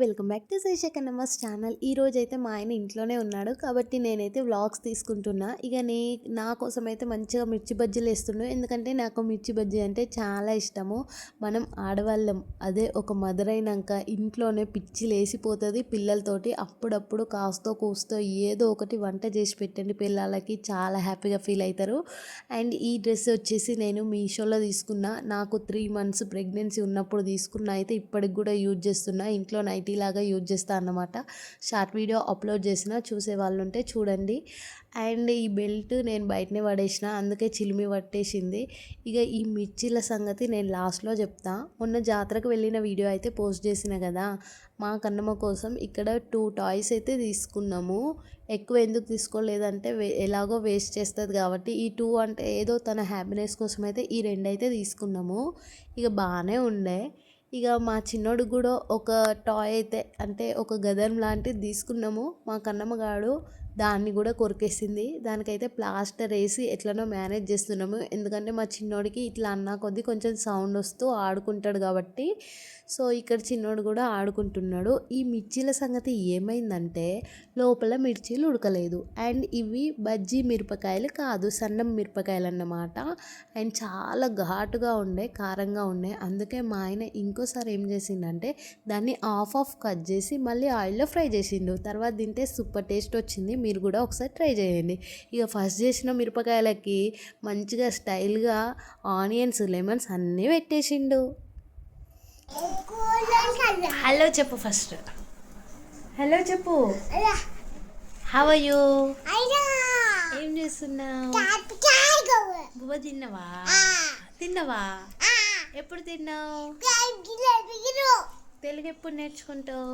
Welcome back to శేషక్ అన్నమాస్ channel. ఈ రోజు అయితే మా ఆయన ఇంట్లోనే ఉన్నాడు కాబట్టి నేనైతే వ్లాగ్స్ తీసుకుంటున్నా. ఇక నే నా కోసం అయితే మంచిగా మిర్చి బజ్జీలు వేస్తున్నాను ఎందుకంటే నాకు మిర్చి బజ్జీ అంటే చాలా ఇష్టము. మనం ఆడవాళ్ళం. అదే ఒక మదర్ అయినాక ఇంట్లోనే పిచ్చి లేసిపోతుంది పిల్లలతోటి. అప్పుడప్పుడు కాస్తో కూస్తో ఏదో ఒకటి వంట చేసి పెట్టండి పిల్లలకి. చాలా హ్యాపీగా ఫీల్ అవుతారు అండ్ ఈ డ్రెస్ వచ్చేసి నేను మీషోలో తీసుకున్నా. నాకు త్రీ మంత్స్ ప్రెగ్నెన్సీ ఉన్నప్పుడు తీసుకున్న. అయితే ఇప్పటికి కూడా యూజ్ చేస్తున్నా. ఇంట్లో ఐటీ లాగా యూజ్ చేస్తా అన్నమాట. షార్ట్ వీడియో అప్లోడ్ చేసిన చూసే వాళ్ళు ఉంటే చూడండి. అండ్ ఈ బెల్ట్ నేను బయటనే పడేసిన అందుకే చిలిమి పట్టేసింది. ఇక ఈ మిర్చీల సంగతి నేను లాస్ట్లో చెప్తా. మొన్న జాతరకు వెళ్ళిన వీడియో అయితే పోస్ట్ చేసిన కదా మా కన్నమ్మ కోసం ఇక్కడ టూ టాయ్స్ అయితే తీసుకున్నాము. ఎక్కువ ఎందుకు తీసుకోలేదంటే వే ఎలాగో వేస్ట్ చేస్తుంది కాబట్టి ఈ టూ అంటే ఏదో తన హ్యాపీనెస్ కోసం అయితే ఈ రెండు అయితే తీసుకున్నాము. ఇక బాగానే ఉండే. ఇక మా చిన్నోడు కూడా ఒక టాయ్ అయితే అంటే ఒక గదం లాంటిది తీసుకున్నాము. మా కన్నమ్మగాడు దాన్ని కూడా కొరికేసింది. దానికైతే ప్లాస్టర్ వేసి ఎట్లనో మేనేజ్ చేస్తున్నాము. ఎందుకంటే మా చిన్నోడికి ఇట్లా అన్నా కొద్దీ కొంచెం సౌండ్ వస్తూ ఆడుకుంటాడు కాబట్టి. సో ఇక్కడ చిన్నోడు కూడా ఆడుకుంటున్నాడు. ఈ మిర్చీల సంగతి ఏమైందంటే లోపల మిర్చీలు ఉడకలేదు. అండ్ ఇవి బజ్జీ మిరపకాయలు కాదు సన్నం మిరపకాయలు అన్నమాట. అండ్ చాలా ఘాటుగా ఉండే కారంగా ఉండే. అందుకే మా ఆయన ఇంకోసారి ఏం చేసిండంటే దాన్ని ఆఫ్ ఆఫ్ కట్ చేసి మళ్ళీ ఆయిల్లో ఫ్రై చేసిండు. తర్వాత తింటే సూపర్ టేస్ట్ వచ్చింది. మీరు కూడా ఒకసారి ట్రై చేయండి. ఇక ఫస్ట్ చేసిన మిరపకాయలకి మంచిగా స్టైల్గా ఆనియన్స్ లెమన్స్ అన్నీ పెట్టేసిండు. హలో చెప్పు ఫస్ట్ హలో చెప్పు. హవ్ యూ ఏం చేస్తున్నావు? బువ్వ తిన్నావా? తిన్నావా? ఎప్పుడు తిన్నావు? తెలుగు ఎప్పుడు నేర్చుకుంటావు?